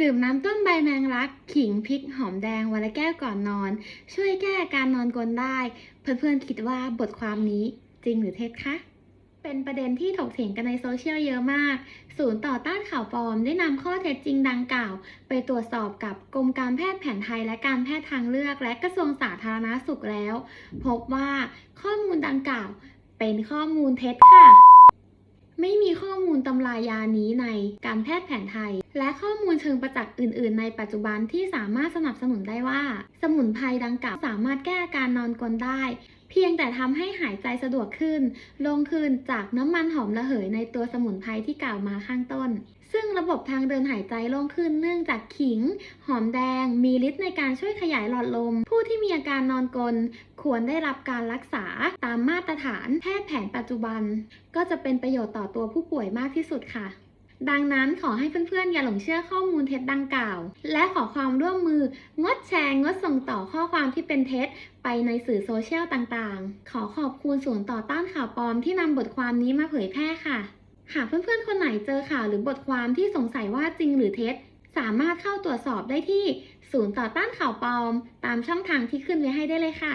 ดื่มน้ำต้มใบแมงลัก ขิงพริกหอมแดงวันละแก้วก่อนนอน ช่วยแก้อาการนอนกรนได้ เพื่อนๆคิดว่าบทความนี้จริงหรือเท็จคะเป็นประเด็นที่ถกเถียงกันในโซเชียลเยอะมาก ศูนย์ต่อต้านข่าวปลอมได้นำข้อเท็จจริงดังกล่าว ไปตรวจสอบกับกรมการแพทย์แผนไทยและการแพทย์ทางเลือก และกระทรวงสาธารณสุขแล้ว พบว่าข้อมูลดังกล่าวเป็นข้อมูลเท็จค่ะ ตำรายานี้ในการแพทย์แผนไทย และข้อมูลเชิงประจักษ์อื่น ๆ ในปัจจุบันที่สามารถสนับสนุนได้ว่า สมุนไพรดังกล่าวสามารถแก้อาการนอนกรนได้ เพียงแต่ทำให้หายใจสะดวกขึ้น ลงขึ้นจากน้ำมันหอมระเหยในตัวสมุนไพรที่กล่าวมาข้างต้น ซึ่งระบบทางเดินหายใจโล่งขึ้นเนื่องจากขิง หอมแดง มีฤทธิ์ในการช่วยขยายหลอดลม ผู้ที่มีอาการนอนกรนควรได้รับการรักษาตามมาตรฐานแพทย์แผนปัจจุบัน ก็จะเป็นประโยชน์ต่อตัวผู้ป่วยมากที่สุดค่ะ ดังนั้นขอให้เพื่อนๆ อย่าหลงเชื่อข้อมูลเท็จดังกล่าว และขอความร่วมมืองดแชร์งดส่งต่อข้อความที่เป็นเท็จไปในสื่อโซเชียลต่างๆ ขอขอบคุณศูนย์ต่อต้านข่าวปลอมที่นำบทความนี้มาเผยแพร่ค่ะ หากเพื่อนๆ คนไหนเจอข่าวหรือบทความที่สงสัยว่าจริงหรือเท็จ สามารถเข้าตรวจสอบได้ที่ ศูนย์ต่อต้านข่าวปลอม ตามช่องทางที่ขึ้นไว้ให้ได้เลยค่ะ